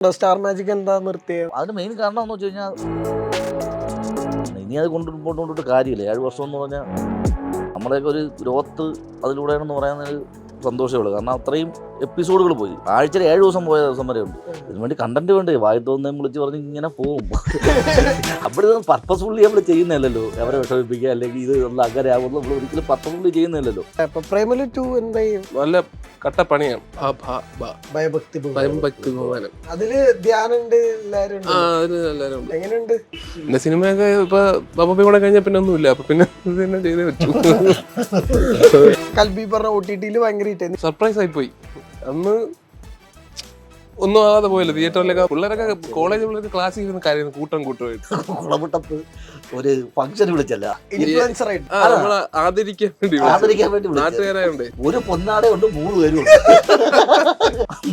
Star Magic എന്താ നിർത്തിയത് അതിന് മെയിൻ കാരണം എന്ന് വെച്ച് കഴിഞ്ഞാൽ ഇനി അത് കൊണ്ട് മുമ്പോട്ട് കാര്യമില്ല. ഏഴ് വർഷം എന്ന് പറഞ്ഞാൽ നമ്മുടെയൊക്കെ ഒരു ഗ്രോത്ത് അതിലൂടെയാണെന്ന് പറയുന്നത് സന്തോഷമേ ഉള്ളൂ കാരണം അത്രയും എപ്പിസോഡുകൾ പോയി. ആഴ്ചയിൽ ഏഴ് ദിവസം പോയ ദിവസം വരെ ഉണ്ട്. ഇതിനു വേണ്ടി കണ്ടന്റ് വേണ്ടേ? വായി തോന്നുന്നതും വിളിച്ച് പറഞ്ഞ് ഇങ്ങനെ പോകും അപ്പോഴത് പർപ്പസ്ഫുള്ളി നമ്മൾ ചെയ്യുന്നില്ലല്ലോ. അവരെ വിഷമിപ്പിക്കുക അല്ലെങ്കിൽ ഇത് നമ്മൾ അങ്ങനെ ആവുന്നു നമ്മൾ ഒരിക്കലും പർപ്പസ്ഫുള്ളി ചെയ്യുന്നില്ലല്ലോ. ഇപ്പൊ പ്രേമലു ടു എന്താ നല്ല ഭ, ഭ. ഭയഭക്തി ഭവൻ. ഭക്തി ഭവനം അതിൽ ധ്യാനുണ്ട് എല്ലാരും ഉണ്ട്? ആ അതിന് എല്ലാവരും ഉണ്ട്. എങ്ങനെയുണ്ട്? പിന്നെ സിനിമയൊക്കെ ഇപ്പൊ ബബപ്പി കൂടെ കഴിഞ്ഞാൽ പിന്നെ ഒന്നുമില്ല. അപ്പൊ പിന്നെ ചെയ്തേ പറ്റൂ. കൽബി പറഞ്ഞ ഒ ടി ടിയിൽ ഭയങ്കര ഹിറ്റ് സർപ്രൈസ് ആയി പോയി. അന്ന് ഒന്നും ആവാതെ പോയല്ലോ. തിയേറ്ററിലൊക്കെ പിള്ളേരൊക്കെ കോളേജ് പിള്ളേർക്ക് ക്ലാസ്സിൽ ഇരുന്ന് കാര്യം കൂട്ടം കൂട്ടമായിട്ട്. കുളമുട്ടത്ത് ഒരു ഫംഗ്ഷൻ വിളിച്ചല്ല. ഇൻഫ്ലുവൻസർ ആയിട്ട്. നമ്മളെ ആദരിക്കാൻ വേണ്ടി. ആദരിക്കാൻ വേണ്ടി നാട്ടുകാരായോണ്ട്. ഒരു പൊന്നാടെ ഉണ്ട് മൂന്ന് പേരും ഉണ്ട്.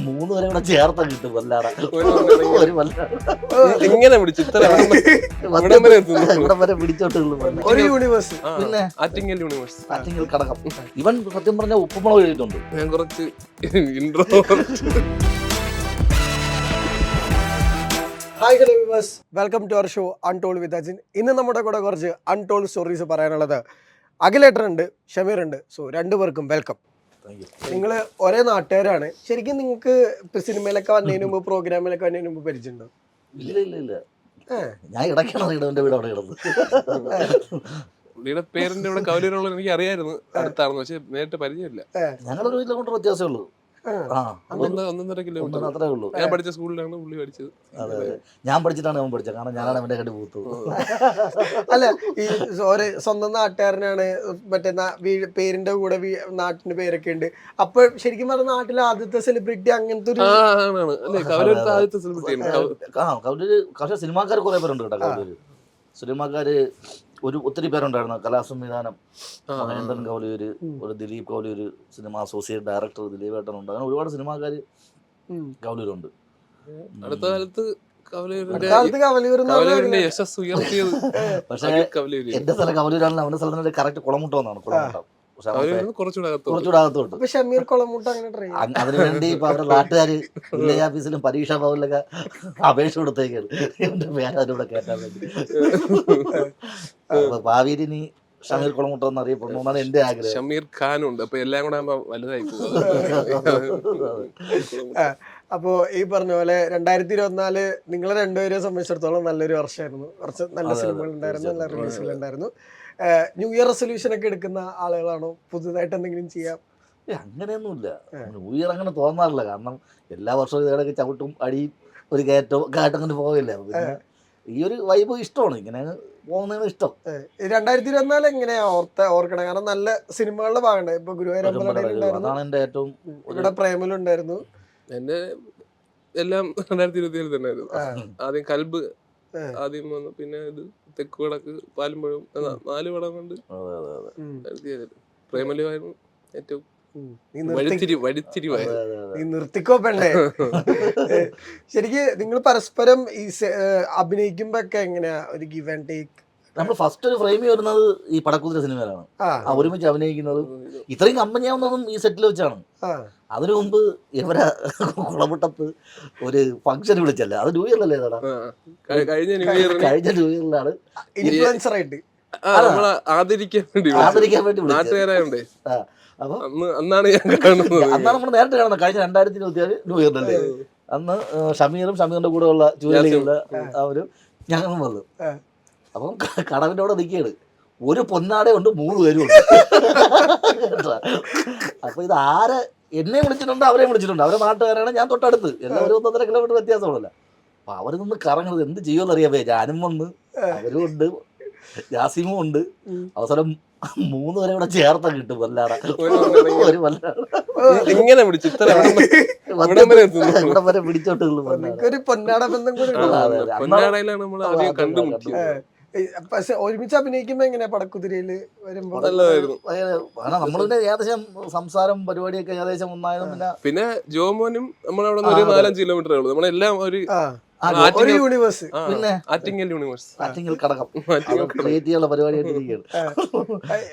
മൂന്ന് പേരെ കൂടെ ചേർത്ത കിട്ടും വല്ലാട ഒരു ഇങ്ങനെ പിടിച്ചു ഇത്ര ഇവിടം വരെ. ഇവിടെ വരെ പിടിച്ചോട്ട് ഒരു യൂണിവേഴ്സ് പിന്നെ? ആറ്റിങ്ങൽ യൂണിവേഴ്സ് ആറ്റിങ്ങൽ കടകം. ഇവൻ സത്യം പറഞ്ഞ ഉപ്പുമുളക് എഴുതിയിട്ടുണ്ട് ഞാൻ കുറച്ച് intro hi hello viewers welcome to our show untold with Ajin ഇന്ന് നമ്മുടെ കൂടെ കുറച്ച് അൺടോൾ സ്റ്റോറീസ് പറയാനുള്ളത് അഖിലേട്ടർ ഉണ്ട് ഷമീർ ഉണ്ട്. സോ രണ്ടുപേർക്കും വെൽക്കം നിങ്ങൾ ഒരേ നാട്ടുകാരാണ്. ശരിക്കും നിങ്ങൾക്ക് സിനിമയിലൊക്കെ വന്നതിന് മുമ്പ് പ്രോഗ്രാമിലൊക്കെ വന്നതിന് മുമ്പ് പരിചയമുണ്ടോ? ഇല്ല ഇല്ല ഇല്ല. ഞാൻ ഇടയ്ക്കാണ് വീട് അവിടെ കിടന്ന്. പുള്ളിയുടെ പേരിന്റെ ഇവിടെ കവലയിലുള്ള എനിക്ക് അറിയായിരുന്നു അടുത്താണെന്ന് പക്ഷെ നേരിട്ട് പരിചയമില്ല. ഞങ്ങളൊരു കിലോമീറ്റർ വ്യത്യാസമേ ഉള്ളൂ. ആ. ആ ഒന്ന് ഒന്നൊന്നര കിലോമീറ്റർ അത്രേ ഉള്ളൂ. ഞാൻ പഠിച്ച സ്കൂളിലാണ് പുള്ളി പഠിച്ചത്. അതെ ഞാൻ പഠിച്ചിട്ടാണ് അവൻ പഠിച്ചത്. കാരണം ഞാനാണ് അവന്റെ കണ്ടി പൂത്തു. അല്ല ഈ ഒരു സ്വന്തം നാട്ടുകാരനാണ് മറ്റേ പേരിന്റെ കൂടെ നാട്ടിന്റെ പേരൊക്കെ ഉണ്ട്. അപ്പൊ ശരിക്കും പറഞ്ഞ നാട്ടിലെ ആദ്യത്തെ സെലിബ്രിറ്റി അങ്ങനത്തെ ഒരു ആദ്യത്തെ സെലിബ്രിറ്റി സിനിമാക്കാർ കുറെ പേരുണ്ട് കേട്ടോ സിനിമാക്കാര് ഒരു ഒത്തിരി പേരുണ്ടായിരുന്നു. കലാസംവിധാനം മഹേന്ദ്രൻ കൗലൂര് ഒരു Dileep Kauloor cinema associate director Dileep ഏട്ടനുണ്ട്. അങ്ങനെ ഒരുപാട് സിനിമാക്കാര് കൗലിയൂരുണ്ട്. കൗലൂരുണ്ട് അടുത്ത കാലത്ത് പക്ഷേ എന്റെ സ്ഥലം കൗലൂരാണെങ്കിലും അവന്റെ സ്ഥലത്തിന്റെ കറക്റ്റ് കുളമുട്ടോന്നാണ് വന്നാണ് കുളമുട്ട. കുറച്ചുകൂടെ അകത്തോട്ട്. അതിനുവേണ്ടി ഇപ്പൊ അവരുടെ നാട്ടുകാര് വില്ലേജ് ഓഫീസിലും പരീക്ഷാ ഭവനിലൊക്കെ അപേക്ഷ കൊടുത്തേക്കാണ്. എന്റെ പേര് അതിലൂടെ കേട്ടാൻ വേണ്ടി. ഭാവിയിൽ ഇനി ഷമീർ കുളമുട്ട എന്ന് അറിയപ്പെടുന്നു എന്നാണ് എന്റെ ആഗ്രഹം. ഷമീർ ഖാൻ ഉണ്ട്. അപ്പൊ എല്ലാം കൂടെ വലുതായി പോകും. അപ്പോ ഈ പറഞ്ഞ പോലെ രണ്ടായിരത്തി ഇരുപത്തിനാല് നിങ്ങളെ രണ്ടുപേരെ സംബന്ധിച്ചിടത്തോളം നല്ലൊരു വർഷമായിരുന്നു. കുറച്ച് നല്ല സിനിമകൾ ഉണ്ടായിരുന്നു നല്ല. റിലീസുകൾ ഉണ്ടായിരുന്നു. ന്യൂ ഇയർ റെസൊല്യൂഷൻ ഒക്കെ എടുക്കുന്ന ആളുകളാണോ? പുതുതായിട്ട് എന്തെങ്കിലും ചെയ്യാം? അങ്ങനെയൊന്നും അങ്ങനെയൊന്നുമില്ല. ന്യൂ ഇയർ അങ്ങനെ തോന്നാറില്ല. കാരണം എല്ലാ വർഷവും ഇതേടൊക്കെ ചവിട്ടും അടിയും ഒരു കയറ്റോ കയറ്റം അങ്ങനെ പോകില്ല? ഈ ഒരു വൈബ് ഇഷ്ടമാണ്. ഇങ്ങനെ പോകുന്നതാണ് ഇഷ്ടം. രണ്ടായിരത്തി ഇരുപത്തിനാല് എങ്ങനെയാ ഓർത്ത ഓർക്കണം? കാരണം നല്ല സിനിമകളുടെ ഭാഗമുണ്ട്. ഇപ്പൊ ഗുരുവായൂരമ്പലം എന്റെ ഏറ്റവും ഇവിടെ പ്രേമലുണ്ടായിരുന്നു എന്റെ എല്ലാം രണ്ടായിരത്തി ഇരുപത്തി ഏഴ് തന്നെ ആ. ആദ്യം കൽബ്. ആദ്യം വന്നു. പിന്നെ ഇത് തെക്ക് വടക്ക് പാലുമ്പഴം നാല് പടം കൊണ്ട്. പ്രേമലുവായിരുന്നു ഏറ്റവും നീ നിർത്തിക്കോ പെണ്ണേ. ശരിക്ക് നിങ്ങൾ പരസ്പരം ഈ അഭിനയിക്കുമ്പോ ഒക്കെ എങ്ങനെയാ? ഒരു ഗിവ് ആൻഡ് ടേക്ക് നമ്മൾ ഫസ്റ്റ് ഒരു ഫ്രെയിമിൽ വരുന്നത് ഈ പടക്കുതിര സിനിമയിലാണ്. ആ. ഒരുമിച്ച് അഭിനയിക്കുന്നത്. ഇത്രയും കമ്പനിയാവുന്നതും ഈ സെറ്റിൽ വെച്ചാണ്. അതിനു മുമ്പ് ഇവരെ കുളമുട്ടത്ത് ഒരു ഫംഗ്ഷൻ വിളിച്ചല്ല? അത് ന്യൂ ഇയറിലല്ലേ ഏതാടാ? കഴിഞ്ഞ ന്യൂ ഇയറിലാണ് ഇൻഫ്ലുവൻസർ ആയിട്ട്. നമ്മളെ ആദരിക്കാൻ വേണ്ടി ആദരിക്കാൻ വേണ്ടി നാട്ടുകാരായോണ്ടേ. അപ്പൊ അന്നാണ് ഞാൻ കാണുന്നത്. അന്നാണ് നമ്മൾ നേരത്തെ കാണുന്നത്. കഴിഞ്ഞ രണ്ടായിരത്തി ഇരുപത്തി ഏഴ് ന്യൂ ഇയറിലല്ലേ അന്ന് ഷമീറും ഷമീറിന്റെ കൂടെ ഉള്ള ആ. ഒരു ഞങ്ങളും വന്നു. അപ്പം കടവിന്റെ കടവിന്റെ അവിടെ നിൽക്കുകയാണ്. ഒരു പൊന്നാടെ ഉണ്ട് മൂന്ന് പേരും ഉണ്ട്. കേട്ടോ? ഇത് ആരെ എന്നെ വിളിച്ചിട്ടുണ്ട് അവരെ വിളിച്ചിട്ടുണ്ട്? അവരെ നാട്ടുകാരാണ് ഞാൻ തൊട്ടടുത്ത്. എല്ലാവരും ഒന്നൊന്നര കിലോമീറ്റർ വ്യത്യാസമുള്ളല്ല അപ്പം അവർ നിന്ന് കറങ്ങുന്നത് എന്ത് ചെയ്യുമെന്ന് അറിയാമേ ഞാനും വന്ന് അവരും ഉണ്ട് ജാസിമും ഉണ്ട്. അവസരം മൂന്ന് പേരെ കൂടെ ചേർത്ത കിട്ടും വല്ലാറ ഒരു. ഇങ്ങനെ പിടിച്ചു ഇവിടം വരെ- ഇവിടം വരെ എത്തുന്നു. ഇവിടെ വരെ പിടിച്ചോട്ട് ഉള്ളു വല്ലാട. പൊന്നാട ബന്ധം കൂടി പക്ഷെ ഒരുമിച്ച് അഭിനയിക്കുമ്പോ എങ്ങനെയാ പടക്കുതിരയിൽ വരുമ്പോ? കാരണം നമ്മളിന്റെ ഏകദേശം സംസാരം പരിപാടിയൊക്കെ ഏകദേശം ഒന്നായതും പിന്നെ പിന്നെ ജോമോനും നമ്മളവിടെ ഒരു നാലഞ്ച് കിലോമീറ്ററേ ഉള്ളൂ. നമ്മളെല്ലാം ഒരു ഒരു യൂണിവേഴ്സ് ആ, പിന്നെ? ആറ്റിങ്ങൽ യൂണിവേഴ്സ് ആറ്റിങ്ങൽ കടകം. ആറ്റിങ്ങൽ ക്രിയേറ്റ് ചെയ്യാനുള്ള പരിപാടിയായിട്ട്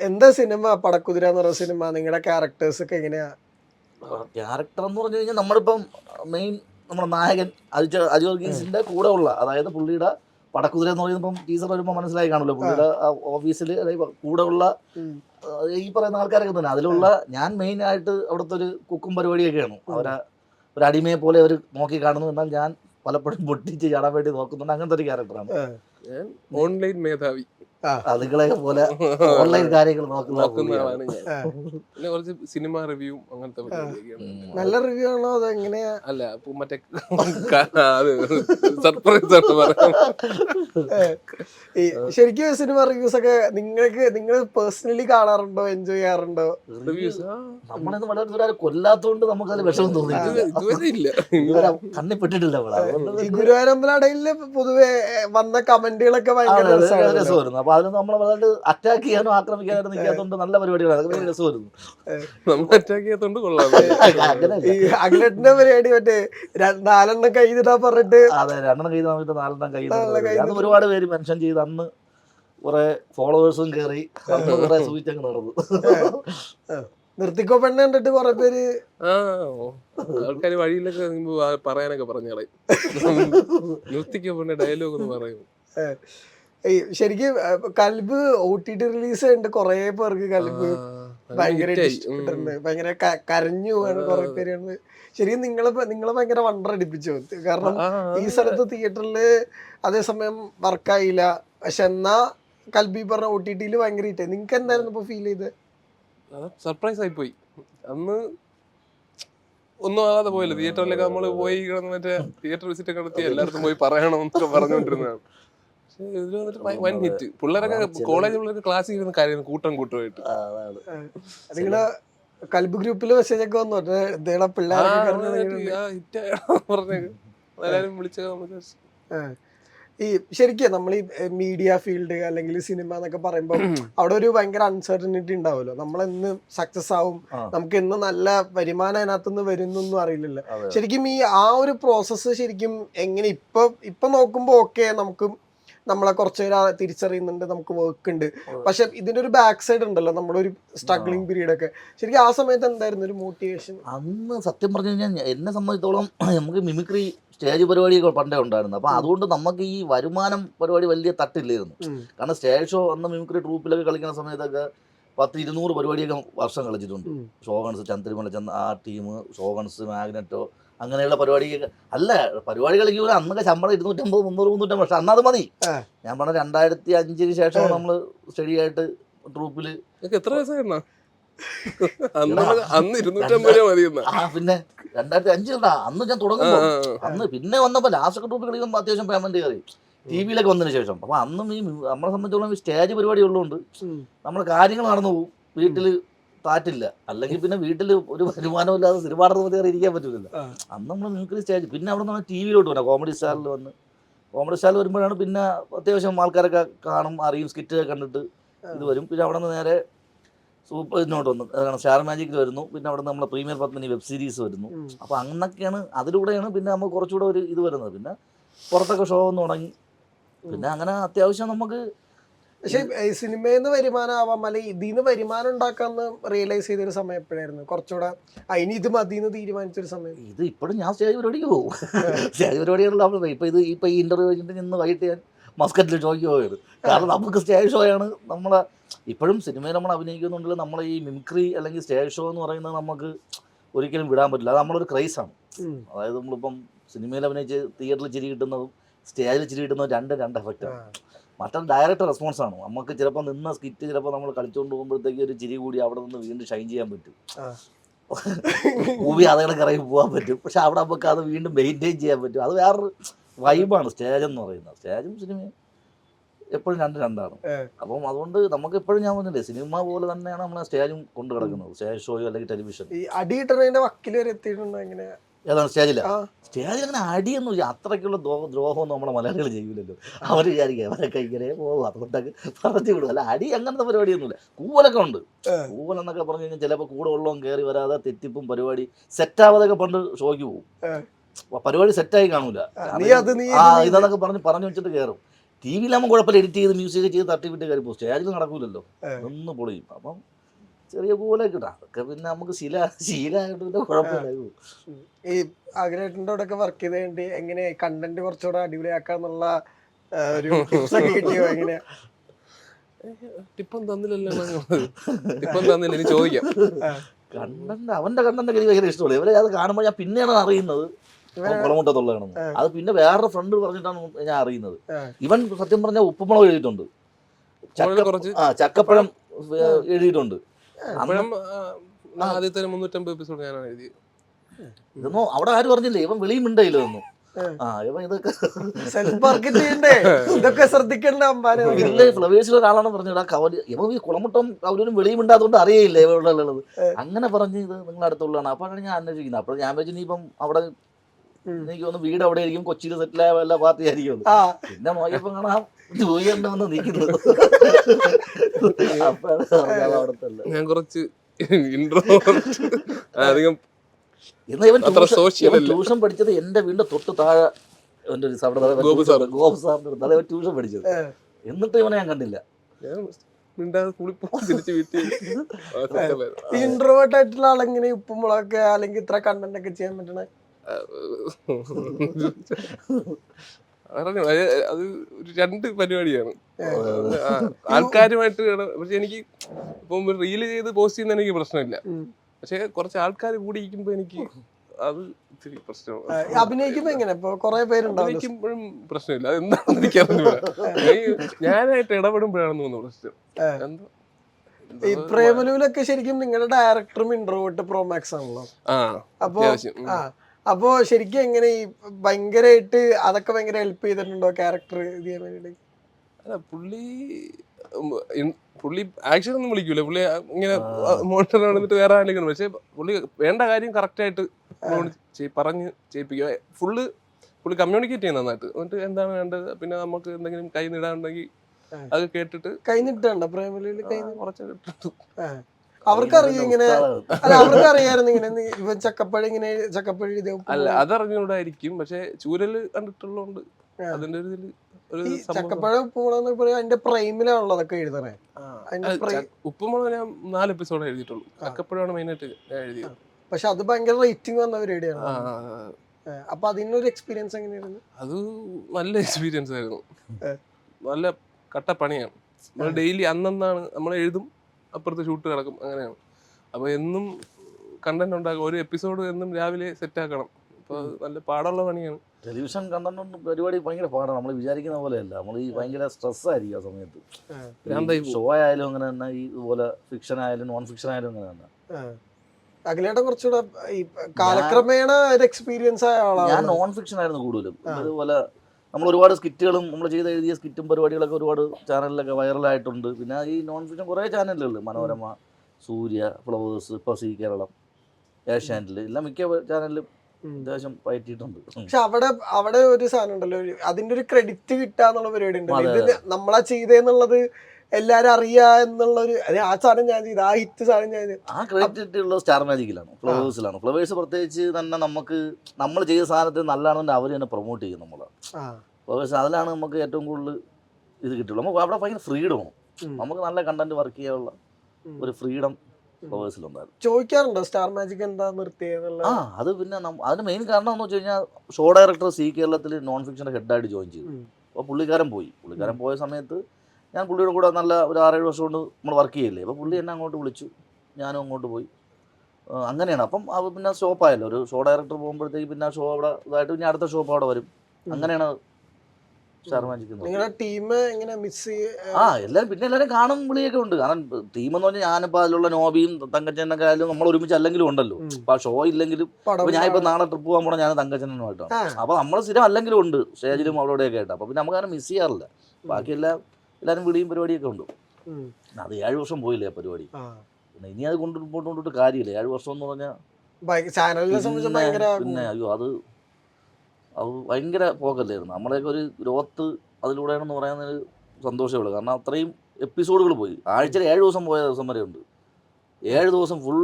എന്താ സിനിമ? പടക്കുതിര എന്ന് പറയുന്ന സിനിമ. നിങ്ങളുടെ ക്യാരക്ടേഴ്സ് ഒക്കെ എങ്ങനെയാ? ക്യാരക്ടർ എന്ന് പറഞ്ഞു കഴിഞ്ഞാൽ നമ്മളിപ്പം മെയിൻ നമ്മുടെ നായകൻ അജു അജു വർഗീസിന്റെ കൂടെ ഉള്ള അതായത് പുള്ളിയുടെ പടക്കുതിര എന്ന് പറയുമ്പോൾ ടീച്ചർ വരുമ്പോൾ മനസ്സിലായി കാണുമല്ലോ. പുള്ളിയുടെ ഓഫീസിൽ അതായത് കൂടെ ഉള്ള ഈ പറയുന്ന ആൾക്കാരൊക്കെ തന്നെ. അതിലുള്ള ഞാൻ മെയിൻ ആയിട്ട് അവിടുത്തെ ഒരു കുക്കും പരിപാടിയൊക്കെയാണ് അവരെ ഒരു അടിമയെ പോലെ അവർ നോക്കി കാണുന്നു. എന്നാൽ ഞാൻ പലപ്പോഴും പൊട്ടിച്ച് ചാടാൻ വേണ്ടി നോക്കുന്നുണ്ട്. അങ്ങനത്തെ ഒരു ക്യാരക്ടറാണ് ഞാൻ ഓൺലൈൻ മേധാവി. അതുങ്ങളെ പോലെ ഓൺലൈൻ കാര്യങ്ങൾ നോക്കുന്ന നോക്കുന്ന പുള്ളിയാണ്. ആളാണ് ഞാൻ. ആ. പിന്നെ കുറച്ച് സിനിമ റിവ്യൂ അങ്ങനത്തെ നല്ല റിവ്യൂ ആണോ അത് എങ്ങനെയാ? അല്ല മറ്റേ സർപ്രൈസ് ഈ ശരിക്കും സിനിമ റിവ്യൂസ് ഒക്കെ നിങ്ങൾക്ക് നിങ്ങൾ പേഴ്സണലി കാണാറുണ്ടോ എൻജോയ് ചെയ്യാറുണ്ടോ? റിവ്യൂസ്? നമ്മളൊന്നും വളരെ ദൂരം കൊല്ലാത്തോണ്ട് നമുക്ക് അത് വിഷമം തോന്നിയിട്ടില്ല. ഇതുവരെ പെട്ടിട്ടില്ല ഗുരുവായൂരമ്പലടയിൽ പൊതുവെ വന്ന കമന്റുകളൊക്കെ ഭയങ്കര രസമായിരുന്നു. അപ്പൊ അതിന് നമ്മൾ വളരെ അറ്റാക്ക് ചെയ്യാനോ ആക്രമിക്കാനോ നിൽക്കാത്തതുകൊണ്ട് നല്ല പരിപാടികളാണ്. അതൊക്കെ ഭയങ്കര രസമായിരുന്നു. നമ്മൾ അറ്റാക്ക് ചെയ്യാത്തോണ്ട് കൊള്ളാം. അങ്ങനെയല്ല. ഈ അഖിലേട്ടന്റെ പരിപാടി മറ്റേ നാലെണ്ണം കൈതിടാ പറഞ്ഞിട്ട് അതെ രണ്ടെണ്ണം കൈ തന്നിട്ട് നാലെണ്ണം കൈ അന്ന് ഒരുപാട് പേര് മെൻഷൻ ചെയ്ത് അന്ന് കുറെ ഫോളോവേഴ്സും കേറി അന്ന് കുറെ സൂചിച്ചങ്ങ് നടന്നു. നിർത്തിക്കോ പെണ്ണ് കണ്ടിട്ട് കുറെ പേര് ആ ആൾക്കാർ വഴിയിലൊക്കെ പറയാനൊക്കെ പറഞ്ഞാളെ നിർത്തിക്കോ ഡയലോഗ് ഒന്ന് പറയും. ശരിക്കും കൽബ് ഒ ടി ടി റിലീസ് ചെയ്യേണ്ട കുറെ പേർക്ക് കൽബ് ഭയങ്കര ഇഷ്ടപ്പെട്ടിട്ടുണ്ട് ഭയങ്കര കരഞ്ഞു പോവാണ് കുറെ പേര് ശരിക്കും നിങ്ങളെ നിങ്ങളെ ഭയങ്കര വണ്ടർ അടിപ്പിച്ചു. കാരണം ഈ സ്ഥലത്ത് തിയേറ്ററിൽ അതേസമയം വർക്കായില്ല. പക്ഷെ എന്നാ കൽബി പറഞ്ഞ ഒ ടി ടിയിൽ ഭയങ്കര ഹിറ്റ് നിങ്ങൾക്ക് എന്തായിരുന്നു ഇപ്പൊ ഫീൽ ചെയ്ത്? സർപ്രൈസ് ആയി പോയി. അന്ന് ഒന്നും ആവാതെ പോയില്ല. തിയേറ്ററിലൊക്കെ നമ്മൾ പോയി മറ്റേ തിയേറ്റർ വിസിറ്റ് ഒക്കെ നടത്തി എല്ലായിടത്തും പോയി പറയണം എന്നൊക്കെ പറഞ്ഞുകൊണ്ടിരുന്നതാണ്. ഇതിൽ വന്നിട്ട് വൻ ഹിറ്റ്. പിള്ളേരൊക്കെ കോളേജ് പിള്ളേർക്ക് ക്ലാസ്സിൽ ഇരുന്ന് കാര്യം കൂട്ടം കൂട്ടമായിട്ട് നിങ്ങൾ കൽബ് ഗ്രൂപ്പിൽ മെസ്സേജ് ഒക്കെ വന്നു എല്ലാരും വിളിച്ചത് നമുക്ക് ഈ ശരിക്കും നമ്മൾ ഈ മീഡിയ ഫീൽഡ് അല്ലെങ്കിൽ സിനിമ എന്നൊക്കെ പറയുമ്പോൾ അവിടെ ഒരു ഭയങ്കര അൺസർട്ടനിറ്റി ഉണ്ടാവുമല്ലോ. നമ്മൾ എന്ന് സക്സസ് ആവും നമുക്ക് എന്ന് നല്ല വരുമാനം അതിനകത്തുനിന്ന് വരുന്നൊന്നും അറിയില്ലല്ലോ. ശരിക്കും ഈ ആ ഒരു പ്രോസസ്സ് ശരിക്കും എങ്ങനെ ഇപ്പൊ ഇപ്പൊ നോക്കുമ്പോ ഓക്കെ നമുക്ക് നമ്മളെ കുറച്ച് പേര് തിരിച്ചറിയുന്നുണ്ട് നമുക്ക് വർക്ക് ഉണ്ട്. പക്ഷെ ഇതിന്റെ ഒരു ബാക്ക് സൈഡ് ഉണ്ടല്ലോ നമ്മുടെ ഒരു സ്ട്രഗ്ലിംഗ് പീരീഡ് ഒക്കെ. ശരിക്കും ആ സമയത്ത് എന്തായിരുന്നു ഒരു മോട്ടിവേഷൻ അന്ന് സത്യം പറഞ്ഞു കഴിഞ്ഞാൽ എന്നെ സംബന്ധിച്ചോളം നമുക്ക് മിമിക്രി സ്റ്റേജ് പരിപാടിയൊക്കെ പണ്ടേ ഉണ്ടായിരുന്നു. അപ്പൊ അതുകൊണ്ട് നമുക്ക് ഈ വരുമാനം പരിപാടി വലിയ തട്ടില്ലായിരുന്നു. കാരണം സ്റ്റേജ് ഷോ അന്ന് മിമിക്രി ട്രൂപ്പിലൊക്കെ കളിക്കുന്ന സമയത്തൊക്കെ പത്ത് ഇരുന്നൂറ് പരിപാടിയൊക്കെ വർഷം കളിച്ചിട്ടുണ്ട്. ഷോഗൺസ് ചന്ദ്രിമല ചന്ദ് ആ ടീം ഷോഗൺസ് മാഗ്നറ്റോ അങ്ങനെയുള്ള പരിപാടി അല്ല പരിപാടി കളിക്കൂല അന്നൊക്കെ ശമ്പളം ഇരുന്നൂറ്റമ്പത് മുന്നൂറ് മുന്നൂറ്റമ്പത് പക്ഷെ അന്നത് മതി. ഞാൻ പറഞ്ഞ രണ്ടായിരത്തി അഞ്ചിന് ശേഷം നമ്മൾ സ്റ്റഡി ആയിട്ട് ട്രൂപ്പിൽ എത്ര വയസ്സായിരുന്ന? പിന്നെ രണ്ടായിരത്തി അഞ്ചിലാ അന്ന് ഞാൻ തുടങ്ങും അന്ന് പിന്നെ വന്നപ്പോ ലാസ്റ്റ് ട്രൂപ്പ് കളിക്കുമ്പോൾ അത്യാവശ്യം പേയ്മെന്റ് കയറി. ടി വിയിലൊക്കെ വന്നതിന് ശേഷം. അപ്പൊ അന്നും ഈ നമ്മളെ സംബന്ധിച്ചോളം ഈ സ്റ്റേജ് പരിപാടി ഉള്ളതുകൊണ്ട് നമ്മുടെ കാര്യങ്ങൾ നടന്നു പോകും. വീട്ടിൽ താറ്റില്ല അല്ലെങ്കിൽ പിന്നെ വീട്ടിൽ ഒരു വരുമാനമില്ലാതെ സിനിമ നടന്നു കയറി ഇരിക്കാൻ പറ്റില്ല അന്ന് നമ്മൾ നിങ്ങൾക്ക് സ്റ്റേജ് പിന്നെ അവിടെ നിന്ന് ടി വിയിലോട്ട് വന്നു കോമഡി സ്റ്റാറിൽ വന്ന്. കോമഡി സ്റ്റാർ വരുമ്പോഴാണ് പിന്നെ അത്യാവശ്യം ആൾക്കാരൊക്കെ കാണും അറിയും സ്കിറ്റ് കണ്ടിട്ട് ഇത് വരും. പിന്നെ അവിടെ നിന്ന് നേരെ സൂപ്പർ ഇതിനോട്ട് വന്നു. അതാണ് സ്റ്റാർ മാജിക്കിൽ വരുന്നു. പിന്നെ അവിടെ നമ്മളെ പ്രീമിയർ പത്മിനി വെബ് സീരീസ് വരുന്നു. അപ്പോൾ അങ്ങനൊക്കെയാണ് അതിലൂടെയാണ് പിന്നെ നമ്മൾ കുറച്ചുകൂടെ ഒരു ഇത് വരുന്നത്. പിന്നെ പുറത്തൊക്കെ ഷോ ഒന്ന് തുടങ്ങി. പിന്നെ അങ്ങനെ അത്യാവശ്യം നമുക്ക് പക്ഷെ സിനിമയിൽ നിന്ന് വരുമാനം ആവാം അല്ലെങ്കിൽ ഇതിൽ നിന്ന് വരുമാനം ഉണ്ടാക്കാന്ന് റിയലൈസ് ചെയ്തൊരു സമയം എപ്പോഴായിരുന്നു? കുറച്ചുകൂടെ അതിന് ഇത് മതി എന്ന് തീരുമാനിച്ചൊരു സമയം. ഇത് ഇപ്പോഴും ഞാൻ സ്റ്റേജ് പരിപാടിക്ക് പോകും. സ്റ്റേജ് പരിപാടിയാണല്ലോ നമ്മൾ ഇപ്പം ഇത് ഇപ്പം ഈ ഇന്റർവ്യൂ കഴിഞ്ഞിട്ട് നിന്ന് വൈകിട്ട് ഞാൻ മസ്കറ്റിൽ ഷോയ്ക്ക് പോയത്. കാരണം നമുക്ക് സ്റ്റേജ് ഷോയാണ് നമ്മളെ ഇപ്പോഴും സിനിമയിൽ നമ്മൾ അഭിനയിക്കുന്നുണ്ടെങ്കിൽ നമ്മളെ ഈ മിമിക്രി അല്ലെങ്കിൽ സ്റ്റേജ് ഷോ എന്ന് പറയുന്നത് നമുക്ക് ഒരിക്കലും വിടാൻ പറ്റില്ല. അത് നമ്മളൊരു ക്രൈസാണ് ആണ്. അതായത് നമ്മളിപ്പം സിനിമയിൽ അഭിനയിച്ച് തിയേറ്ററിൽ ചിരി കിട്ടുന്നതും സ്റ്റേജിൽ ചിരി കിട്ടുന്നതും രണ്ട് രണ്ട് എഫക്റ്റാണ് മറ്റൊരു ഡയറക്റ്റ് റെസ്പോൺസ് ആണ്. നമുക്ക് ചിലപ്പോൾ നിന്ന സ്കിറ്റ് ചിലപ്പോൾ നമ്മൾ കളിച്ചുകൊണ്ട് പോകുമ്പോഴത്തേക്ക് ഒരു ചിരി കൂടി അവിടെ നിന്ന് വീണ്ടും ഷൈൻ ചെയ്യാൻ പറ്റും. മൂവി അതേടെ കറങ്ങി പോകാൻ പറ്റും. പക്ഷെ അവിടെ നമുക്ക് അത് വീണ്ടും മെയിന്റെയിൻ ചെയ്യാൻ പറ്റും. അത് വേറൊരു വൈബാണ് സ്റ്റേജ് എന്ന് പറയുന്നത്. സ്റ്റേജും സിനിമയും എപ്പോഴും രണ്ട് രണ്ടാണ്. അപ്പം അതുകൊണ്ട് നമുക്ക് എപ്പോഴും ഞാൻ പറഞ്ഞില്ലേ സിനിമ പോലെ തന്നെയാണ് നമ്മൾ സ്റ്റേജും കൊണ്ടു കിടക്കുന്നത്. സ്റ്റേജ് ഷോയോ അല്ലെങ്കിൽ ടെലിവിഷൻ ഈ അടി കിട്ടണതിന്റെ വക്കിൽ വരെ എത്തിയിട്ടുണ്ടോ എങ്ങനെ ഏതാണ് സ്റ്റേജിൽ ആ. സ്റ്റേജിൽ അങ്ങനെ അടിയൊന്നും അത്രയ്ക്കുള്ള ദ്രോ- ദ്രോഹമൊന്നും നമ്മളെ മലയാളികൾ ചെയ്യൂലല്ലോ അവർ വിചാരിക്കുക അവരൊക്കെ ഇങ്ങനെ പോകും. അതുകൊണ്ടൊക്കെ പറഞ്ഞു വിടും. അല്ല അടി അങ്ങനത്തെ പരിപാടിയൊന്നുമില്ല. കൂവലൊക്കെ ഉണ്ട്. കൂവലെന്നൊക്കെ കൂവൽ എന്നൊക്കെ പറഞ്ഞു കഴിഞ്ഞാൽ ചിലപ്പോൾ കൂടെ ഉള്ളവൻ കയറി വരാതെ തെറ്റിപ്പും പരിപാടി സെറ്റാവാതൊക്കെ പണ്ട് ഷോയ്ക്ക് പോകും. പരിപാടി സെറ്റായി കാണൂല. ആ. ഇതെന്നൊക്കെ പറഞ്ഞ് പറഞ്ഞു വെച്ചിട്ട് കയറും ടി വിയിലാകുമ്പോൾ കുഴപ്പമില്ല. എഡിറ്റ് ചെയ്ത് മ്യൂസിക് ചെയ്ത് തട്ടി വിട്ട് കയറി പോകും. സ്റ്റേജിൽ നടക്കൂലല്ലോ. ഒന്ന് പൊളിയും. അപ്പം ചെറിയ പോലെ കിട്ടാം അതൊക്കെ പിന്നെ നമുക്ക് ശീല ശീലമായിട്ട് പിന്നെ കുഴപ്പമില്ല ഈ ആഗ്രഹത്തിന്റെ കൂടെ ഒക്കെ വർക്ക് ചെയ്ത് കഴിഞ്ഞിട്ട് എങ്ങനെ കണ്ടന്റ് കുറച്ചുകൂടെ അടിപൊളിയാക്കാന്നുള്ള ഒരു ടിപ്സ് ഒക്കെ കിട്ടിയോ എങ്ങനെയാ? ടിപ്പം തന്നില്ലല്ലോ. ടിപ്പം തന്നില്ല ഇനി ചോദിക്കാം. കണ്ടന്റ് അവന്റെ കണ്ടന്റ് എനിക്ക് ഭയങ്കര ഇഷ്ടമുള്ളൂ. ഇവരെ അത് കാണുമ്പോൾ ഞാൻ പിന്നെയാണ് അറിയുന്നത്. കുളമുട്ടത്തുള്ളതാണ് കുളമുട്ടത്തുള്ളതാണെന്ന് അത് പിന്നെ വേറെ ഫ്രണ്ട് പറഞ്ഞിട്ടാണ് ഞാൻ അറിയുന്നത്. ഇവൻ സത്യം പറഞ്ഞാൽ ഉപ്പുമുളക് എഴുതിയിട്ടുണ്ട്. ചക്ക- കുറച്ച്. ആ ചക്കപ്പഴം എഴുതിയിട്ടുണ്ട്. അപ്പോഴും ആദ്യത്തെ മുന്നൂറ്റമ്പത് എപ്പിസോഡ് ഞാനാണ് എഴുതിയത്. ഇതൊന്നും അവിടെ ആരും പറഞ്ഞില്ലേ ഇവൻ വെളിയും മിണ്ടയില്ല ഒന്നും. ഇതൊക്കെ ശ്രദ്ധിക്കേണ്ട ഫ്ലവേഴ്സിൽ ഒരാളാണ് പറഞ്ഞത് ആ കവൽ ഇവൻ ഈ കുളമുട്ടം അവരൊന്നും വെളിയും മിണ്ടാത്തതുകൊണ്ട് അറിയില്ല ഇവിടെ ഉള്ളത്? അങ്ങനെ പറഞ്ഞ് ഇത് നിങ്ങൾ അടുത്തുള്ളതാണ്. അപ്പോഴാണ് ഞാൻ അന്വേഷിക്കുന്നത്. അപ്പോൾ ഞാൻ വെച്ച് ഇപ്പം അവിടെ എനിക്ക് തോന്നുന്നു വീട് അവിടെ ആയിരിക്കും കൊച്ചിയിൽ സെറ്റിലായ വല്ല പാർട്ടി ആയിരിക്കും ആ. പിന്നെ നോക്കിയപ്പോ കാണാം നിൽക്കുന്നത് അപ്പോഴാണ് ഞാൻ കുറച്ച് ഇൻട്രോ അധികം എന്നാ ഇവൻ അത്ര ട്യൂഷൻ- social ഇവൻ അല്ല. ട്യൂഷൻ പഠിച്ചത് എന്റെ വീടിന്റെ തൊട്ട് താഴെ എന്റെ ഒരു ഗോപു സാർ. ഗോപു സാറിന്റെ ഇവൻ ട്യൂഷൻ പഠിച്ചത്. എന്നിട്ട് ഇവനെ ഞാൻ കണ്ടില്ല. ഞാൻ മിണ്ടാതെ സ്കൂളിൽ പോകും തിരിച്ച് വീട്ടിൽ ആ, സെറ്റപ്പ് ആയിരുന്നു. ഈ ഇൻട്രോവേർട്ട് ആയിട്ടുള്ള ആളെങ്ങനെ ഉപ്പുമുളകൊക്കെ അല്ലെങ്കിൽ ഇത്ര കണ്ടന്റ് ഒക്കെ ചെയ്യാൻ പറ്റണേ? പറഞ്ഞു അത് ഒരു രണ്ട് പരിപാടിയാണ്. ആൾക്കാരുമായിട്ട് പക്ഷെ എനിക്ക് ഇപ്പം റീൽ ചെയ്ത് പോസ്റ്റ് ചെയ്യുന്ന എനിക്ക് പ്രശ്നമില്ല. പക്ഷെ കുറച്ച് ആൾക്കാർ കൂടി ഇരിക്കുമ്പോ എനിക്ക് അത് ഇത്തിരി പ്രശ്നമാണ് ഈ അഭിനയിക്കുമ്പോ എങ്ങനെ? ഇപ്പൊ പേരുണ്ടാവും അഭിനയിക്കുമ്പോഴും പ്രശ്നമില്ല. അത് എന്താണെന്ന് എനിക്ക് അറിഞ്ഞൂടാ. ഈ ഞാനായിട്ട് ഇടപെടുമ്പോഴാണെന്ന് തോന്നുന്നു പ്രശ്നം. എന്താ ഈ പ്രേമലൂലൊക്കെ ശരിക്കും നിങ്ങളുടെ ഡയറക്ടറും ഇൻട്രോവേർട്ട് പ്രോമാക്സ് ആണല്ലോ? അപ്പൊ ആ അപ്പോ ശരിക്കും എങ്ങനെ ഈ ഭയങ്കരമായിട്ട് അതൊക്കെ ഭയങ്കര ഹെൽപ്പ് ചെയ്തിട്ടുണ്ടോ ക്യാരക്ടർ ഇത് ചെയ്യാൻ വേണ്ടിയിട്ട്? അല്ല പുള്ളി പുള്ളി ആക്ഷൻ ഒന്നും വിളിക്കൂല. പുള്ളി ഇങ്ങനെ മോണിറ്റർ വന്നിട്ട് വേറെ ആരെങ്കിലും പക്ഷെ പുള്ളി വേണ്ട കാര്യം കറക്റ്റ് ആയിട്ട് നമ്മളോട് ചെയ്- പറഞ്ഞ് ചെയ്യിപ്പിക്കുക ഫുള്ള് പുള്ളി കമ്മ്യൂണിക്കേറ്റ് ചെയ്യുന്ന നന്നായിട്ട്. എന്നിട്ട് എന്താണ് വേണ്ടത്? പിന്നെ നമുക്ക് എന്തെങ്കിലും കൈ നിടാനുണ്ടെങ്കിൽ അത് കേട്ടിട്ട് കൈ നീട്ടാണ്ടോ പ്രേമലയിൽ കൈ കുറച്ച് അവർക്കറിയാം ഇങ്ങനെ അല്ല അവർക്ക് അറിയായിരുന്നു ഇങ്ങനെ നീ ഇവൻ ചക്കപ്പഴം ഇങ്ങനെ ചക്കപ്പഴം അല്ല. അതറിഞ്ഞൂടായിരിക്കും പക്ഷെ ചൂരൽ കണ്ടിട്ടുള്ളതുകൊണ്ട് അതിന്റെ ഒരു ഇതിൽ ചക്കപ്പഴം ഉപ്പുമുളക് പറയാ അതിന്റെ പ്രൈമിലാണല്ലോ അതൊക്കെ എഴുതണേ ഉപ്പുമുളക് ഞാൻ നാല് എപ്പിസോഡ് എഴുതിയിട്ടുള്ളൂ. ചക്കപ്പഴമാണ് മെയിനായിട്ട് ഞാൻ എഴുതിയത്. പക്ഷെ അത് ഭയങ്കര റേറ്റിംഗ് വന്ന പരിപാടിയാണ്. അപ്പൊ അതിനൊരു എക്സ്പീരിയൻസ് എങ്ങനെയായിരുന്നു? അത് നല്ല എക്സ്പീരിയൻസ് ആയിരുന്നു. നല്ല നല്ല കട്ടപ്പണിയാണ്. നമ്മൾ ഡെയിലി അന്നാണ് നമ്മൾ എഴുതും. അപ്പുറത്ത് ഷൂട്ട് കിടക്കും അങ്ങനെയാണ്. അപ്പോൾ എന്നും കണ്ടന്റ് ഉണ്ടാക്കും ഒരു എപ്പിസോഡ് എന്നും രാവിലെ സെറ്റ് ആക്കണം. അപ്പോൾ നല്ല പാടുള്ള പണിയാണ്. ടെലിവിഷൻ കണ്ടന്റ് പരിപാടി ഭയങ്കര പാടാണ്. നമ്മൾ വിചാരിക്കുന്ന പോലെയല്ല. നമ്മൾ ഈ ഭയങ്കര സ്ട്രെസ് ആയിരിക്കും ആ സമയത്ത്. ഷോ ആയാലും അങ്ങനെ തന്നെ ഈ ഇതുപോലെ ഫിക്ഷൻ ആയാലും നോൺ ഫിക്ഷൻ ആയാലും അങ്ങനെ തന്നെ. അഖിലേട്ടൻ കുറച്ചുകൂടെ ഈ കാലക്രമേണ ഒരു എക്സ്പീരിയൻസ് ആയ ഞാൻ നോൺ ഫിക്ഷൻ ആയിരുന്നു കൂടുതലും. ഇതുപോലെ നമ്മൾ ഒരുപാട് സ്കിറ്റുകളും നമ്മൾ ചെയ്ത് എഴുതിയ സ്കിറ്റും പരിപാടികളൊക്കെ ഒരുപാട് ചാനലിലൊക്കെ വൈറലായിട്ടുണ്ട്. പിന്നെ ഈ നോൺ ഫിക്ഷൻ കുറേ ചാനലുകൾ മനോരമ സൂര്യ ഫ്ലവേഴ്സ് ഇപ്പോൾ സി കേരളം ഏഷ്യാനെറ്റിൽ എല്ലാം മിക്ക ചാനലിലും. അത്യാവശ്യം പയറ്റിയിട്ടുണ്ട്. പക്ഷെ അവിടെ അവിടെ ഒരു സാധനം ഉണ്ടല്ലോ. അതിന്റെ ഒരു ക്രെഡിറ്റ് കിട്ടാന്നുള്ള പരിപാടി ഉണ്ട് നമ്മളാ ചെയ്തേന്നുള്ളത് എല്ലാരും അറിയാ എന്നുള്ള ഒരു അതെ ആ സാധനം ഞാൻ ചെയ്ത് ആ ഹിറ്റ് സാധനം ഞാൻ ചെയ്ത്. ആ ക്രെഡിറ്റ് ഉള്ള സ്റ്റാർ മാജിക്കിലാണ് ഫ്ലവേഴ്സിലാണ്. ഫ്ലവേഴ്സ് പ്രത്യേകിച്ച് തന്നെ നമുക്ക് നമ്മൾ ചെയ്ത സാധനത്തിൽ നല്ലതാണെന്ന് അവർ തന്നെ പ്രൊമോട്ട് ചെയ്യും നമ്മൾ ആ. ഫ്ലവേഴ്സ് അതിലാണ് നമുക്ക് ഏറ്റവും കൂടുതൽ ഇത് കിട്ടുള്ളൂ നമുക്ക് അവിടെ ഭയങ്കര ഫ്രീഡമാണ് നമുക്ക് നല്ല കണ്ടന്റ് വർക്ക് ചെയ്യാനുള്ള. ഒരു ഫ്രീഡം ഫ്ലവേഴ്സിലുണ്ടായിരുന്നു. ചോദിക്കാറുണ്ടോ? സ്റ്റാർ മാജിക് എന്താ നിർത്തിയെന്നുള്ള ആ അത് പിന്നെ അതിന് മെയിൻ കാരണം എന്ന് വെച്ച് കഴിഞ്ഞാൽ ഷോ ഡയറക്ടർ സി കേരളത്തിൽ നോൺ ഫിക്ഷന്റെ ഹെഡായിട്ട് ജോയിൻ ചെയ്തു. അപ്പോൾ പുള്ളിക്കാരൻ പോയി. പുള്ളിക്കാരൻ പോയ സമയത്ത് ഞാൻ പുള്ളിയുടെ കൂടെ നല്ല ഒരു ആറേഴ് വർഷം കൊണ്ട് നമ്മൾ വർക്ക് ചെയ്യില്ലേ. അപ്പോൾ പുള്ളി എന്നെ അങ്ങോട്ട് വിളിച്ചു. ഞാനും അങ്ങോട്ട് പോയി. അങ്ങനെയാണ്. അപ്പം അത് പിന്നെ ഷോപ്പായല്ലോ ഒരു ഷോ ഡയറക്ടർ പോകുമ്പോഴത്തേക്ക് പിന്നെ ഷോ അവിടെ ഇതായിട്ട് പിന്നെ അടുത്ത ഷോപ്പ് അവിടെ വരും. അങ്ങനെയാണ് ആ എല്ലാവരും പിന്നെ എല്ലാരും കാണും വിളിയൊക്കെ ഉണ്ട്. കാരണം ടീം എന്ന് പറഞ്ഞാൽ ഞാനിപ്പോ അതിലുള്ള നോബിയും തങ്കച്ചനൊക്കെ ആയാലും നമ്മൾ ഒരുമിച്ച് അല്ലെങ്കിലും ഉണ്ടല്ലോ. അപ്പൊ ഷോ ഇല്ലെങ്കിലും ഞാൻ ഇപ്പൊ നാളെ ട്രിപ്പ് പോകാൻ പോണ ഞാൻ തങ്കച്ചനുമായിട്ടാണ്. അപ്പൊ നമ്മൾ സ്ഥിരം അല്ലെങ്കിലും ഉണ്ട്. സ്റ്റേജിലും അവിടെ ഇവിടെയൊക്കെ ആയിട്ട്. അപ്പൊ പിന്നെ നമുക്ക് അങ്ങനെ മിസ് ചെയ്യാറില്ല. ബാക്കി എല്ലാം എല്ലാവരും വിളിയും പരിപാടിയൊക്കെ ഉണ്ട്. അത് ഏഴ് വർഷം പോയില്ലേ ആ പരിപാടി. പിന്നെ ഇനി അത് കൊണ്ട് മുമ്പോട്ട് കാര്യമില്ല. ഏഴ് വർഷം എന്ന് പറഞ്ഞാൽ പിന്നെ അയ്യോ അത് അത് ഭയങ്കര പോക്കല്ലായിരുന്നു. നമ്മളെയൊക്കെ ഒരു ഗ്രോത്ത് അതിലൂടെയാണെന്ന് പറയുന്നതിന് സന്തോഷമേ ഉള്ളൂ. കാരണം അത്രയും എപ്പിസോഡുകൾ പോയി. ആഴ്ചയിൽ ഏഴ് ദിവസം പോയ ദിവസം വരെ ഉണ്ട്. ഏഴ് ദിവസം ഫുൾ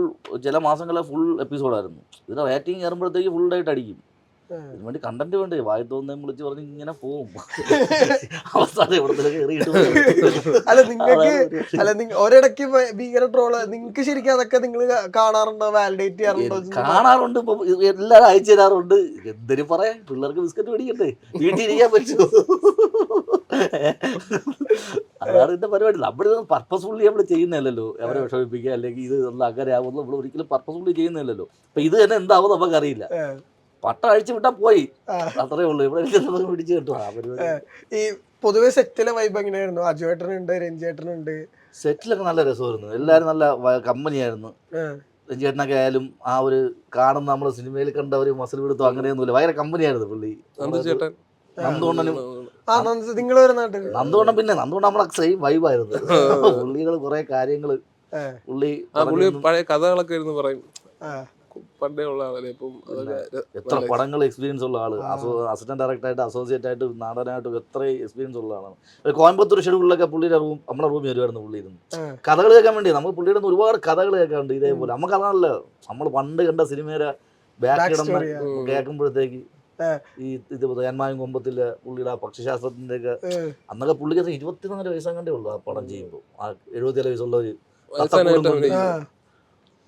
ചില മാസങ്ങളെ ഫുൾ എപ്പിസോഡായിരുന്നു ഇതിന്റെ റേറ്റിംഗ് കയറുമ്പോഴത്തേക്ക് ഫുൾ ആയിട്ട് അടിക്കും. വേണ്ടി കണ്ടന്റ് വേണ്ടേ? വായി തോന്നുന്നതും വിളിച്ച് പറഞ്ഞ് ഇങ്ങനെ പോവും. അവസാനം എവിടെ കയറിയിട്ട് അല്ല നിങ്ങൾക്ക് അല്ല നിങ്ങ ഒരിടയ്ക്ക് ഭീകര ട്രോൾ നിങ്ങൾക്ക് ശരിക്കും അതൊക്കെ നിങ്ങൾ കാണാറുണ്ടോ? വാലിഡേറ്റ് ചെയ്യാറുണ്ടോ? കാണാറുണ്ട് ഇപ്പൊ എല്ലാരും അയച്ചു തരാറുണ്ട്. എന്തിനു പറയാ പിള്ളേർക്ക് ബിസ്ക്കറ്റ് മേടിക്കട്ടെ വീട്ടിൽ ഇരിക്കാൻ പറ്റുമോ അതാണ് ഇതിന്റെ പരിപാടി. നമ്മളിത് പർപ്പസ്ഫുള്ളി നമ്മൾ ചെയ്യുന്നില്ലല്ലോ അവരെ വിഷമിപ്പിക്കുക അല്ലെങ്കിൽ ഇത് അങ്ങനെ ആവുന്നു നമ്മൾ ഒരിക്കലും പർപ്പസ്ഫുള്ളി ചെയ്യുന്നില്ലല്ലോ അപ്പൊ ഇത് തന്നെ എന്താവും നമുക്കറിയില്ല. പട്ട അഴിച്ചു വിട്ടാ പോയി. അത്രേ ഉള്ളൂ. ഇവിടെ പിടിച്ചു കിട്ടും ആ പരിപാടി. ഈ പൊതുവെ സെറ്റിലെ വൈബ് എങ്ങനെയായിരുന്നു? അജുവേട്ടനുണ്ട് രഞ്ജേട്ടനുണ്ട് സെറ്റിലൊക്കെ നല്ല രസമായിരുന്നു. എല്ലാരും നല്ല കമ്പനിയായിരുന്നു. ഏ. ചേട്ടനൊക്കെ ആയാലും ആ ഒരു കാണുന്ന നമ്മുടെ സിനിമയിൽ കണ്ട ഒരു മസിൽ പിടുത്തോ അങ്ങനെയൊന്നുമില്ല. ഭയങ്കര കമ്പനിയായിരുന്നു പുള്ളി. നന്ദു ചേട്ടൻ നന്ദുകൊണ്ടനും ആ നിങ്ങൾ ഒരു നാട്ടിൽ നന്ദുകൊണ്ടൻ പിന്നെ നന്ദുകൊണ്ടൻ നമ്മളെ സെയിം വൈബായിരുന്നു പുള്ളികൾ കുറെ കാര്യങ്ങൾ ഏ. പുള്ളി പഴയ കഥകളൊക്കെ ഇരുന്ന് പറയും. ആ. പണ്ടേ ഉള്ള ആളല്ലേ? ഇപ്പം അതൊക്കെ എത്ര പടങ്ങൾ എക്സ്പീരിയൻസ് ഉള്ള ആൾ. അസിസ്റ്റന്റ് ഡയറക്ടർ ആയിട്ട് അസോസിയേറ്റ് ആയിട്ട് നാടനായിട്ടും എത്ര എക്സ്പീരിയൻസ് ഉള്ള ആളാണ്. കോയമ്പത്തൂർ ഷെഡ്യൂളിലൊക്കെ പുള്ളിയുടെ റൂം നമ്മുടെ റൂമിൽ വരുമായിരുന്നു പുള്ളി ഇരുന്ന്. കഥകൾ കേൾക്കാൻ വേണ്ടി. നമുക്ക് പുള്ളിയുടെ ഒരുപാട് കഥകൾ കേൾക്കാറുണ്ട്. ഇതേപോലെ. നമുക്ക് അതാണല്ലോ നമ്മൾ പണ്ട് കണ്ട സിനിമയുടെ ബാക്ക് കിടന്ന്. കേൾക്കുമ്പോഴത്തേക്ക്. ഈ ഇത് തേന്മായും കൊമ്പത്തിലെ പുള്ളിയുടെ ആ പക്ഷിശാസ്ത്രത്തിന്റെ ഒക്കെ. അന്നൊക്കെ പുള്ളിക്ക് ഇരുപത്തിനാല് വയസ്സാകണ്ടേ ഉള്ളു ആ പടം ചെയ്യുമ്പോൾ ആ എഴുപത്തിയേഴ് വയസ്സുള്ള ഒരു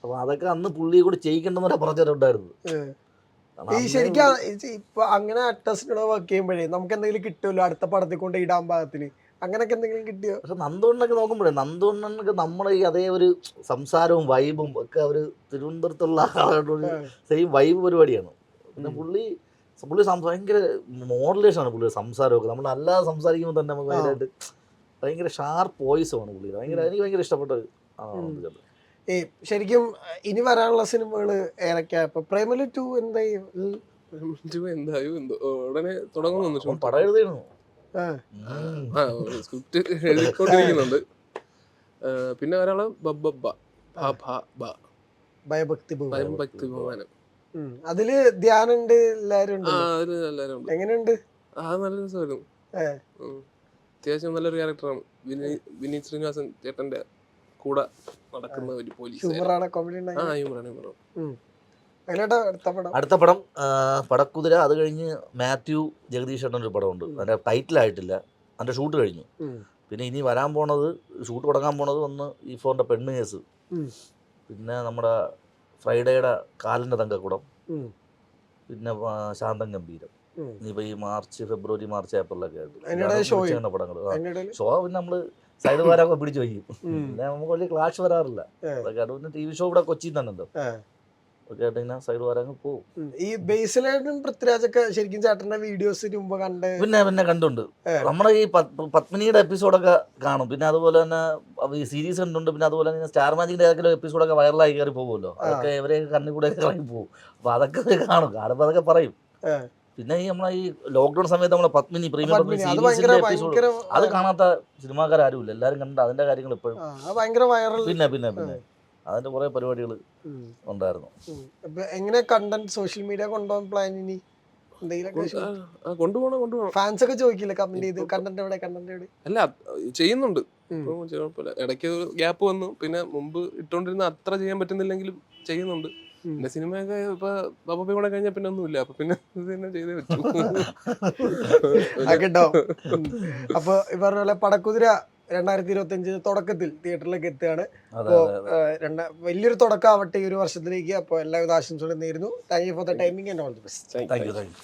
അപ്പൊ അതൊക്കെ അന്ന് പുള്ളിയെ കൂടി ചെയ്യിക്കണ്ടെന്നൊരു പറഞ്ഞിട്ടുണ്ടായിരുന്നു. ഈ ശരിക്കും ഇപ്പൊ അങ്ങനെ ആക്ടേഴ്സിനോട് വർക്ക് ചെയ്യുമ്പോഴേ നമുക്ക് എന്തെങ്കിലും കിട്ടുമല്ലോ അടുത്ത പടത്തിൽ കൊണ്ട് ഇടാൻ പാകത്തിന്. അങ്ങനെയൊക്കെ എന്തെങ്കിലും കിട്ടിയോ? പക്ഷെ നന്ദുണ്ണൊക്കെ നോക്കുമ്പോഴേ നന്ദുണ്ണനൊക്കെ നമ്മുടെ ഈ അതേ ഒരു സംസാരവും വൈബും ഒക്കെ അവർ തിരുവനന്തപുരത്തുള്ള ആളുകളുടെ. സെയിം വൈബ് പരിപാടിയാണ്. പിന്നെ പുള്ളി പുള്ളി ഭയങ്കര മോഡുലേഷൻ ആണ് പുള്ളിയുടെ സംസാരമൊക്കെ. നമ്മൾ അല്ലാതെ സംസാരിക്കുമ്പോൾ തന്നെ നമുക്ക്. ഭയങ്കരമായിട്ട് ഭയങ്കര ഷാർപ്പ് വോയിസ് ആണ് പുള്ളി ഭയങ്കര എനിക്ക് ഭയങ്കര ഇഷ്ടപ്പെട്ട ഒരു ആളാണ്. ഈ ശരിക്കും ഇനി വരാനുള്ള സിനിമകൾ ഏതൊക്കെയാ? ഇപ്പൊ പ്രേമലു ടു എന്തായി? എന്തായോ? എന്തോ ഉടനെ തുടങ്ങുന്നു പടം എഴുതിയിരുന്നു. ആ. സ്ക്രിപ്റ്റ് എഴുതിക്കൊണ്ടിരിക്കുന്നുണ്ട്. പിന്നെ ഒരാൾ ബബ്ബ ഭയഭക്തി അതിൽ ധ്യാനുണ്ട് എല്ലാരും എങ്ങനെയുണ്ട്? ആ നല്ല രസമായിരുന്നു. അത്യാവശ്യം നല്ലൊരു ക്യാരക്ടറാണ് വിനീത് വിനീത് ശ്രീനിവാസൻ ചേട്ടന്റെ കൂടെ നടക്കുന്ന ഒരു പോലീസ് ആ ഉണ്ടായി ഹ്യൂമറാണ്. ഹ്യൂമറാണ് അടുത്ത പടം? അടുത്ത പടം ആ, പടക്കുതിര അത് കഴിഞ്ഞ് മാത്യു ജഗദീഷ് ഏട്ടൻ ഒരു പടമുണ്ട് അതിന്റെ ടൈറ്റിലായിട്ടില്ല അതിന്റെ ഷൂട്ട് കഴിഞ്ഞു. പിന്നെ ഇനി വരാൻ പോണത് ഷൂട്ട് തുടങ്ങാൻ പോണത് ഒന്ന് ഈ ഫോണിന്റെ പെണ്ണ് കേസ്. പിന്നെ നമ്മുടെ ഫ്രൈഡേയുടെ കാലിന്റെ തങ്കക്കുടം. പിന്നെ ശാന്തൻ ശാന്തം ഗംഭീരം. ഇനിയിപ്പോ ഈ മാർച്ച് ഫെബ്രുവരി മാർച്ച് ഏപ്രിലൊക്കെ ആയിട്ട്. പടങ്ങൾ ഷോ പിന്നെ നമ്മൾ സൈഡ് വാരൊക്കെ പിടിച്ചു വയ്ക്കും. നമുക്ക് വലിയ ക്ലാഷ് വരാറില്ല. ഏ. അതൊക്കെ ആയിട്ട് പിന്നെ ടി വി ഷോ ഇവിടെ കൊച്ചിയിൽ തന്നെ ഉണ്ടോ ഏ. ഒക്കെ ആയിട്ട് ഇങ്ങനെ സൈഡ് വാരങ്ങ് പോകും ഈ ബേസിലായിട്ടും പൃഥ്വിരാജൊക്കെ ശരിക്കും ചേട്ടന്റെ വീഡിയോസ് മുമ്പ് കണ്ട് പിന്നെ പിന്നെ കണ്ടുണ്ട്. നമ്മുടെ ഈ പത്- പത്മിനിയുടെ എപ്പിസോഡൊക്കെ കാണും. പിന്നെ അതുപോലെ തന്നെ ഈ സീരീസ് കണ്ടുണ്ട്. പിന്നെ അതുപോലെ തന്നെ സ്റ്റാർ മാജിക്കിന്റെ ഏതെങ്കിലും എപ്പിസോഡൊക്കെ വൈറലായി കയറി പോകുമല്ലോ. അതൊക്കെ ഇവരെയൊക്കെ കണ്ണിൽ കൂടെ ഇറങ്ങി പോകും അപ്പൊ അതൊക്കെ കാണും. കാണുമ്പോൾ അതൊക്കെ പറയും. പിന്നെ ഈ നമ്മളെ ഈ ലോക്ക്ഡൌൺ സമയത്ത് നമ്മളെ പത്മിനി പ്രീമിയർ സീരീസിന്റെ എപ്പിസോഡ് അത് കാണാത്ത സിനിമാക്കാരും ഇല്ല എല്ലാവരും കണ്ട അതിന്റെ കാര്യങ്ങൾ ഇപ്പോഴും. പിന്നെ പിന്നെ പിന്നെ. അതിന്റെ കുറെ പരിപാടികൾ ഉണ്ടായിരുന്നു. എങ്ങനെ കണ്ടന്റ് സോഷ്യൽ മീഡിയ കൊണ്ടുപോകാൻ പ്ലാൻ ഇനി? കൊണ്ടുപോകണം കൊണ്ടുപോകണം. ഫാൻസ് ഒക്കെ ചോദിക്കില്ല കമന്റ് ചെയ്ത്? കണ്ടന്റ് എവിടെ കണ്ടന്റ് എവിടെ? അല്ല ചെയ്യുന്നുണ്ട്. ഇടയ്ക്ക് ഒരു ഗ്യാപ്പ് വന്നു. പിന്നെ മുമ്പ് ഇട്ടുകൊണ്ടിരുന്ന അത്ര ചെയ്യാൻ പറ്റുന്നില്ലെങ്കിലും ചെയ്യുന്നുണ്ട്. പിന്നെ സിനിമയൊക്കെ ഇപ്പൊ ബബപ്പി കൂടെ കഴിഞ്ഞാൽ പിന്നെ ഒന്നുമില്ല. അപ്പൊ പിന്നെ തന്നെ ചെയ്തേ പറ്റൂ. അപ്പൊ ഈ പറഞ്ഞ പോലെ പടക്കുതിര രണ്ടായിരത്തി ഇരുപത്തി അഞ്ച് തുടക്കത്തിൽ തിയേറ്ററിലേക്ക് എത്തുകയാണ്. അപ്പോ രണ്ട വലിയൊരു തുടക്കമാവട്ടെ ഈ ഒരു വർഷത്തിലേക്ക്. അപ്പോൾ എല്ലാവിധ ആശംസകളും നേരുന്നു. Thank you for the timing and all the best thank you thank you